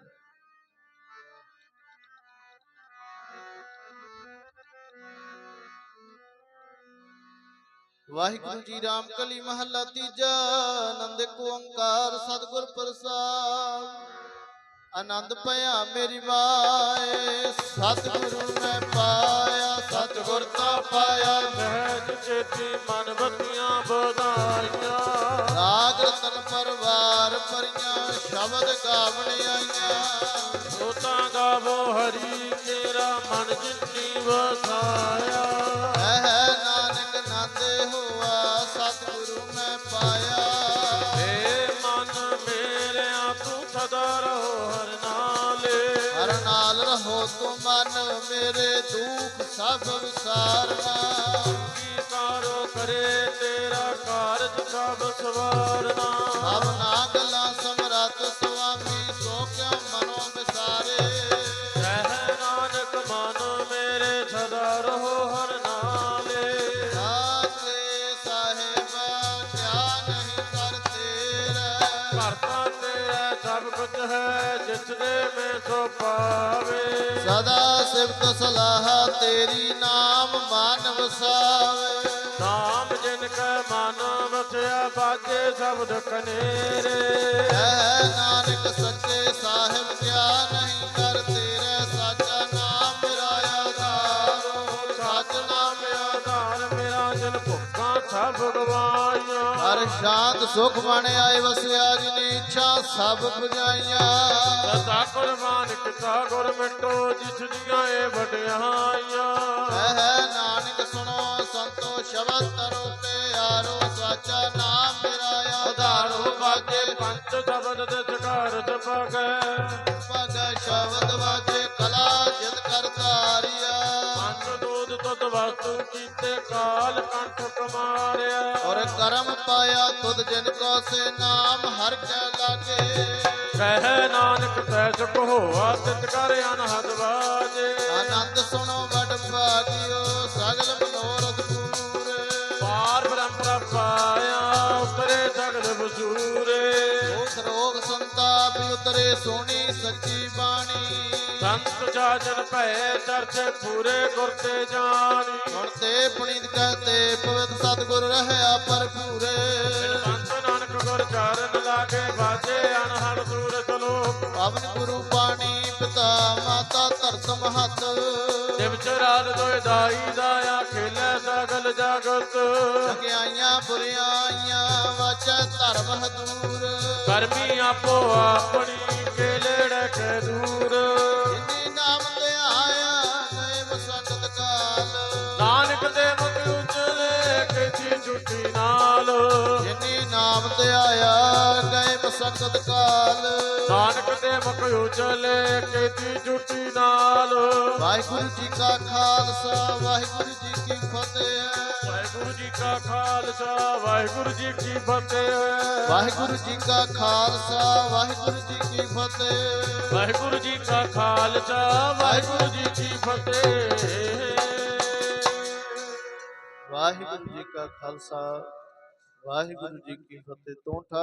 ਵਾਹਿਗੁਰੂ ਜੀ ਰਾਮ ਕਲੀ ਮਹੱਲਾ ਤੀਜਾ ਆਨੰਦ ਇੱਕ ਓੰਕਾਰ ਸਤਿਗੁਰ ਪ੍ਰਸਾਦ। ਆਨੰਦ ਭਇਆ ਮੇਰੀ ਮਾਏ। ਸਤਿਗੁਰੂ ਮੈਂ ਪਾਇਆ ਸਤਿਗੁਰ ਤਾਂ ਪਾਇਆ। ਸਹਿਜ ਚੇਤੀ ਮਨ ਬੱਤੀਆਂ ਬਧਾਈਆਂ ਰਾਗ ਰਤਨ ਪਰਵਾਰ ਪਰੀਆਂ ਸ਼ਬਦ ਗਾਵਣ ਆਈਆਂ। ਸੋਤਾ ਗਾਵੋ ਹਰੀ ਤੇਰਾ ਮਨ ਜਿੰਨੀ ਵਸਾਇਆ ਸਦਾ ਰਹੋ ਹਰ ਨਾਲੇ ਹਰ ਨਾਲ ਰਹੋ ਤੂੰ ਮਨ ਮੇਰੇ ਦੁੱਖ ਸਭ ਵਿਸਾਰਨਾ। ਕੀ ਕਾਰੋ ਤੇਰਾ ਕਾਰਜ ਸਭ ਸਵਾਰਨਾ। ਸਭ ਨਾ ਗੱਲਾਂ ਸਮਰੱਥ ਸੁਆਮੀ ਸੋ ਕਿਉ ਮਨੋ ਕੁਝ ਹੈ ਜਿਸ ਦੇ ਮੈਂ ਸੋ ਪਾਵੇ। ਸਦਾ ਸਿਫਤ ਸਲਾਹ ਤੇਰੀ ਨਾਮ ਮਨ ਵਸਾਵੇ। ਨਾਮ ਜਿਨ ਕੈ ਮਨ ਵਸਿਆ ਬਾਜੇ ਸ਼ਬਦ ਕਨੇਰੇ। ਐ ਨਾਨਕ ਸੱਚੇ ਸਾਹਿਬ ਕਿਆ ਨਹੀਂ ਕਰ ਤੇਰਾ ਸਾਚਾ ਨਾਮ ਮੇਰਾ ਆਧਾਰ। ਸੱਚ ਨਾਮ ਆਧਾਰ ਮੇਰਾ ਜਨ ਭੁੱਖਾਂ ਸਭ ਗਵਾਈਆਂ ਹਰ ਸ਼ਾਂਤ ਸੁਖ ਬਣ ਆਏ ਵਸਿਆ ਜਿਨੀ ਇੱਛਾ ਸਭ ਪੁਜਾਈਆਂ। ਸਦਾ ਕੁਰਬਾਨ ਕੀਤਾ ਗੁਰ ਮਿਟੋ ਜਿਸ ਦੀਆਂ ਏ ਵਡਿਆਈਆਂ ਐ ਨਾਨਕ ਸੁਣੋ ਸੰਤੋ ਸ਼ਬਦ ਤਰੋ ਤੇ ਆਰੋ ਸਾਚਾ ਨਾਮ ਮੇਰਾ ਆਧਾਰੋ ਬਾਜੇ ਪੰਜ ਸ਼ਬਦ ਦੇ ਜਕਾਰ ਜਪਗੈ ਵਸਤੂ ਕੀਤੇ ਕਾਲ ਕੰਠ ਕਮਾਰਿਆ। ਔਰ ਕਰਮ ਪਾਇਆ ਤੁਧ ਜਿਨ ਕੋ ਸੇ ਨਾਮ ਹਰ ਕੈ ਲਾਗੇ। ਕਹਿ ਨਾਨਕ ਤੈ ਸੁਖ ਹੋਆ ਤਿਤ ਕਰ ਅਨਹਦ ਬਾਜੇ ਆਨੰਦ ਸੁਣੋ ਵਡ ਭਾਗਿਓ ਸਗਲ ਮਨੋਰਥ ਪੂਰੇ। ਪਾਰ ਬ੍ਰਹਮ ਪ੍ਰਭ ਪਾਇਆ ਉਤਰੇ ਸਗਲ ਬਸੂਰੇ ਰੋਗ ਸੰਤਾਪ ਉਤਰੇ ਸੋਹਣੀ ਸੱਚੀ ਬਾਣੀ। ਸੰਤ ਸਾਜਨ ਭੈ ਚਰਚੇ ਪੂਰੇ ਗੁਰ ਤੇ ਜਾਣੀ ਹੁਣ ਤੇ ਪੁਨੀਤ ਕਹਤੇ ਪਵਿੱਤ ਸਤਿਗੁਰ ਰਹਿਆ ਭਰਪੂਰੇ। ਸੰਤ ਨਾਨਕ ਗੁਰ ਚਰਨ ਲਾਗੇ ਬਾਜੇ ਅਨਹਦ ਦੂਰ ਚਲੋ ਪਵਨ ਗੁਰੂ ਪਾਣੀ ਪਿਤਾ ਮਾਤਾ ਧਰਤ ਮਹਤ। ਦਿਵ ਚਰਾਲ ਦੋਇ ਦਾਈ ਦਾਇਆ ਖੇਲੇ ਸਗਲ ਜਗਤ। ਚੰਗਿਆਈਆਂ ਬੁਰਿਆਈਆਂ ਵਾਚੈ ਧਰਮ ਹਦੂਰ। ਕਰਮੀ ਆਪੋ ਆਪਣੀ ਕੇ ਲੇੜੇ ਕੇ ਦੂਰ। ਗਏ ਮਸਕਤ ਕਾਲ ਨਾਨਕ ਦੇ ਮੁਖ ਉਜਲੇ ਕਿਛੀ ਜੁਟੀ ਨਾਲ ਵਾਹਿਗੁਰੂ ਜੀ ਕਾ ਖਾਲਸਾ ਵਾਹਿਗੁਰੂ ਜੀ ਕੀ ਫਤਿਹ ਵਾਹਿਗੁਰੂ ਜੀ ਕਾ ਖਾਲਸਾ ਵਾਹਿਗੁਰੂ ਜੀ ਕੀ ਫਤਿਹ ਵਾਹਿਗੁਰੂ ਜੀ ਕਾ ਖਾਲਸਾ ਵਾਹਿਗੁਰੂ ਜੀ ਕੀ ਫਤਿਹ ਵਾਹਿਗੁਰੂ ਜੀ ਕਾ ਖਾਲਸਾ ਵਾਹਿਗੁਰੂ ਜੀ ਕੀ ਫਤਿਹ ਵਾਹਿਗੁਰੂ ਜੀ ਕਾ ਖਾਲਸਾ ਵਾਹਿਗੁਰੂ ਜੀ ਕੀ ਫਤਿਹ ਤੋਂ ਠਾ